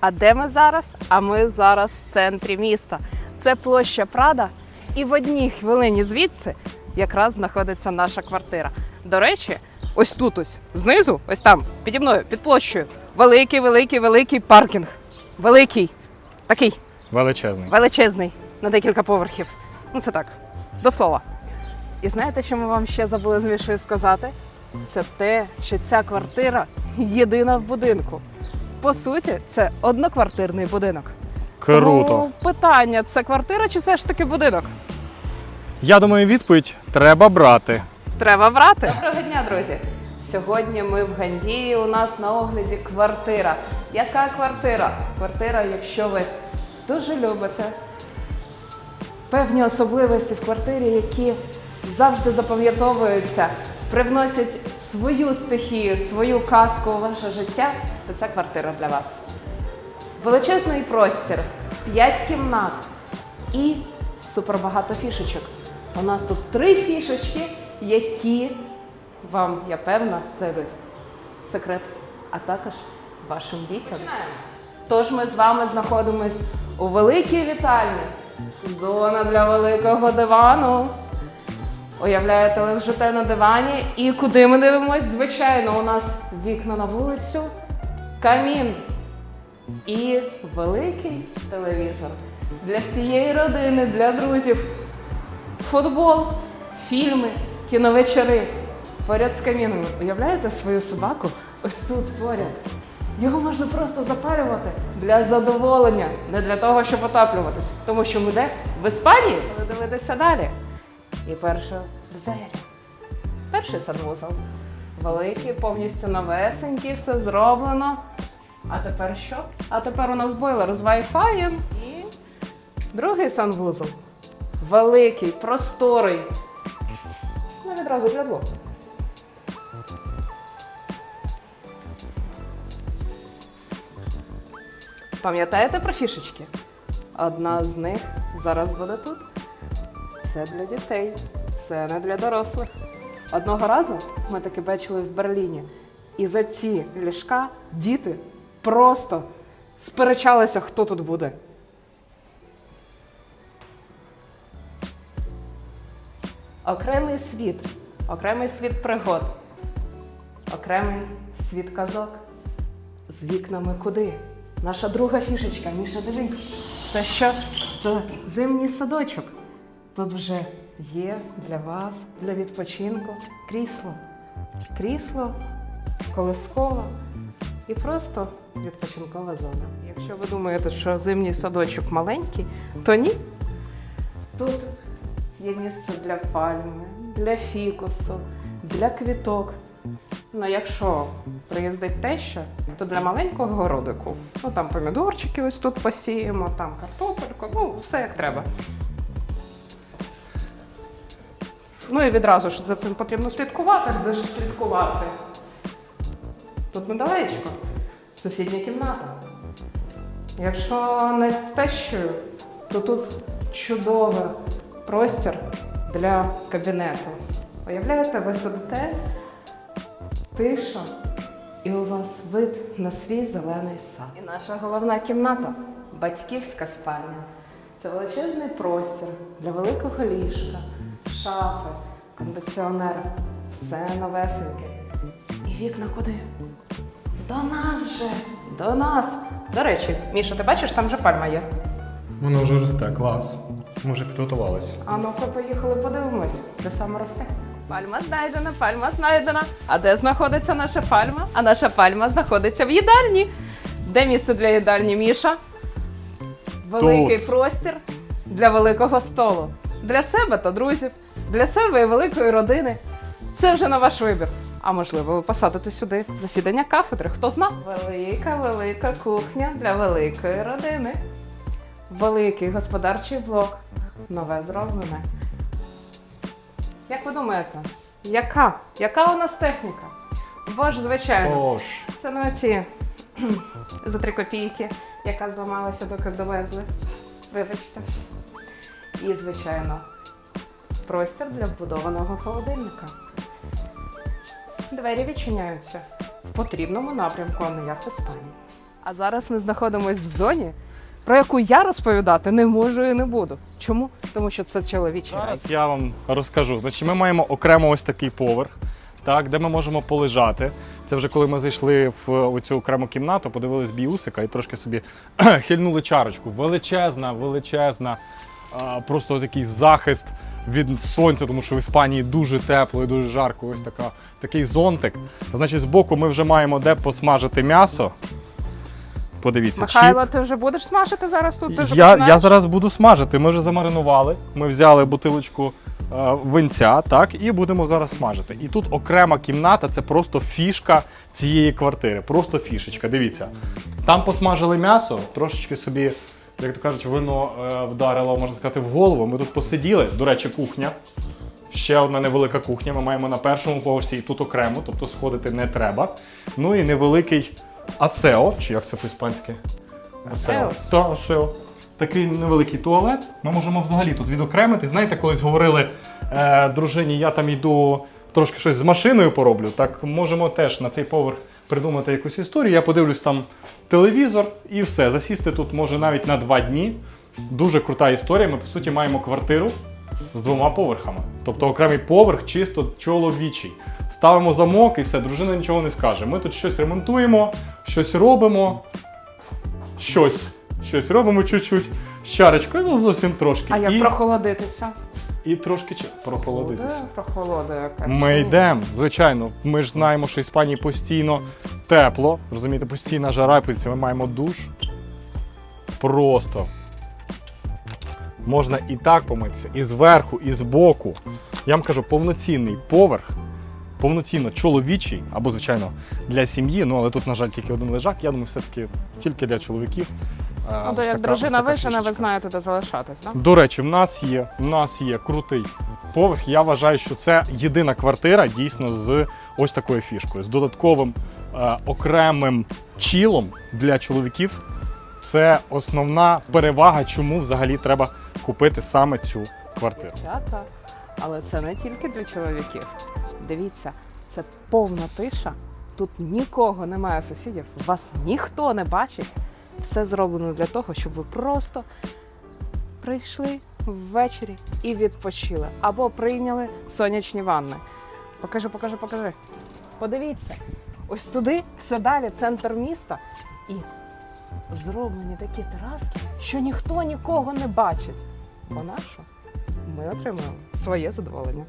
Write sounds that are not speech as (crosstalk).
А де ми зараз? А ми зараз в центрі міста. Це площа Прада, і в одній хвилині звідси якраз знаходиться наша квартира. До речі, ось тут ось знизу, ось там, піді мною, під площею, великий, великий, великий паркінг. Великий, такий Величезний. величезний, на декілька поверхів. Ну це так, до слова. І знаєте, що ми вам ще забули з Мішою сказати? Це те, що ця квартира єдина в будинку. По суті, це одноквартирний будинок. Круто. Тому питання: це квартира чи все ж таки будинок? Я думаю, відповідь треба брати. Треба брати. Доброго дня, друзі. Сьогодні ми в Гандії. У нас на огляді квартира. Яка квартира? Квартира, якщо ви дуже любите певні особливості в квартирі, які завжди запам'ятовуються, привносять свою стихію, свою казку у ваше життя, то ця квартира для вас. Величезний простір, 5 кімнат і супербагато фішечок. У нас тут три фішечки, які вам, я певна, зайдуть. Секрет, а також вашим дітям. Тож ми з вами знаходимось у великій вітальні. Зона для великого дивану. Уявляєте, лежите на дивані, і куди ми дивимось? Звичайно, у нас вікна на вулицю, камін і великий телевізор для всієї родини, для друзів. Футбол, фільми, кіновечори. Поряд з камінами. Уявляєте свою собаку ось тут поряд. Його можна просто запалювати для задоволення, не для того, щоб отаплюватись. Тому що ми де? В Іспанії? Ви дивитеся далі. І перша двері. Перший санвузол. Великий, повністю новесенький, все зроблено. А тепер що? А тепер у нас бойлер з Wi-Fi і другий санвузол. Великий, просторий. Ну, відразу для двох. Пам'ятаєте про фішечки? Одна з них зараз буде тут. Це для дітей, це не для дорослих. Одного разу ми таки бачили в Берліні, і за ці ліжка діти просто сперечалися, хто тут буде. Окремий світ, окремий світ пригод, окремий світ казок. З вікнами куди? Наша друга фішечка, Міша, дивись. Це що? Це зимній садочок. Тут вже є для вас, для відпочинку крісло. Крісло, колискова і просто відпочинкова зона. Якщо ви думаєте, що зимній садочок маленький, то ні. Тут є місце для пальми, для фікусу, для квіток. Ну, якщо приїздить теща, то для маленького городику. Ну там помідорчики ось тут посіємо, там картопельку, ну все як треба. Ну і відразу ж за цим потрібно слідкувати, де ж слідкувати. Тут недалечко. Сусідня кімната. Якщо не з тещою, то тут чудовий простір для кабінету. Уявляєте, ви сидите, тиша, і у вас вид на свій зелений сад. І наша головна кімната батьківська спальня. Це величезний простір для великого ліжка, шафи, кондиціонер. Все новесеньке. І вікна куди? До нас же! До нас! До речі, Міша, ти бачиш, там же пальма є. Воно вже росте, клас. Ми вже підготувалися. А ну-ка, поїхали, подивимось, де саме росте. Пальма знайдена, пальма знайдена. А де знаходиться наша пальма? А наша пальма знаходиться в їдальні. Де місце для їдальні, Міша? Великий Тут. простір для великого столу. Для себе та друзів, для себе і великої родини. Це вже на ваш вибір. А можливо, ви посадите сюди засідання кафедри. Хто зна? Велика, велика кухня для великої родини. Великий господарчий блок. Нове зроблене. Як ви думаєте, яка? Яка у нас техніка? Бо ж, звичайно, Бож. це не ці (clears throat) за три копійки, яка зламалася, доки довезли. Вибачте. І, звичайно, простір для вбудованого холодильника. Двері відчиняються в потрібному напрямку, а не як в Іспанії. А зараз ми знаходимося в зоні, про яку я розповідати не можу і не буду. Чому? Тому що це чоловічий рай. Зараз я вам розкажу. Значить, ми маємо окремо ось такий поверх, так, де ми можемо полежати. Це вже коли ми зайшли в цю окрему кімнату, подивились біусика і трошки собі (clears throat) хильнули чарочку. Величезна, величезна, просто такий захист від сонця, тому що в Іспанії дуже тепло і дуже жарко. Ось така, такий зонтик. Значить, збоку ми вже маємо де посмажити м'ясо. Подивіться, Михайло, ти вже будеш смажити зараз тут? Ти я, я зараз буду смажити. Ми вже замаринували. Ми взяли бутилочку е, винця, так, і будемо зараз смажити. І тут окрема кімната це просто фішка цієї квартири. Просто фішечка. Дивіться. Там посмажили м'ясо, трошечки собі, як то кажуть, вино е, вдарило, можна сказати, в голову. Ми тут посиділи. До речі, кухня. Ще одна невелика кухня. Ми маємо на першому поверсі і тут окремо, тобто сходити не треба. Ну і невеликий асео, чи як це по-іспанськи? Асео. Та, асео. Такий невеликий туалет. Ми можемо взагалі тут відокремити. Знаєте, колись говорили е, дружині, я там йду трошки щось з машиною пороблю. Так можемо теж на цей поверх придумати якусь історію. Я подивлюсь там телевізор і все. Засісти тут може навіть на два дні. Дуже крута історія. Ми, по суті, маємо квартиру з двома поверхами. Тобто окремий поверх чисто чоловічий. Ставимо замок і все, дружина нічого не скаже. Ми тут щось ремонтуємо, щось робимо, щось. Щось робимо чуть-чуть. з ну, зовсім трошки. А як і, прохолодитися? І трошки чи- прохолодитися. Прохолода якась. Ми йдемо, звичайно. Ми ж знаємо, що Іспанії постійно тепло, розумієте, постійна жара, і ми маємо душ. Просто. Можна і так помитися, і зверху, і збоку. Я вам кажу, повноцінний поверх, повноцінно чоловічий, або, звичайно, для сім'ї. Ну, але тут, на жаль, тільки один лежак. Я думаю, все-таки тільки для чоловіків. Ну, то ось як така- дружина така вижене, ви фішечка. знаєте, де залишатись, так? До речі, в нас є, в нас є крутий поверх. Я вважаю, що це єдина квартира дійсно з ось такою фішкою, з додатковим е, окремим чілом для чоловіків. Це основна перевага, чому взагалі треба купити саме цю квартиру. Дівчата. Але це не тільки для чоловіків. Дивіться, це повна тиша. Тут нікого немає сусідів, вас ніхто не бачить. Все зроблено для того, щоб ви просто прийшли ввечері і відпочили. Або прийняли сонячні ванни. Покажи, покажи, покажи. Подивіться, ось туди, все далі, центр міста. І зроблені такі тераски, що ніхто нікого не бачить. По-нашу ми отримуємо своє задоволення.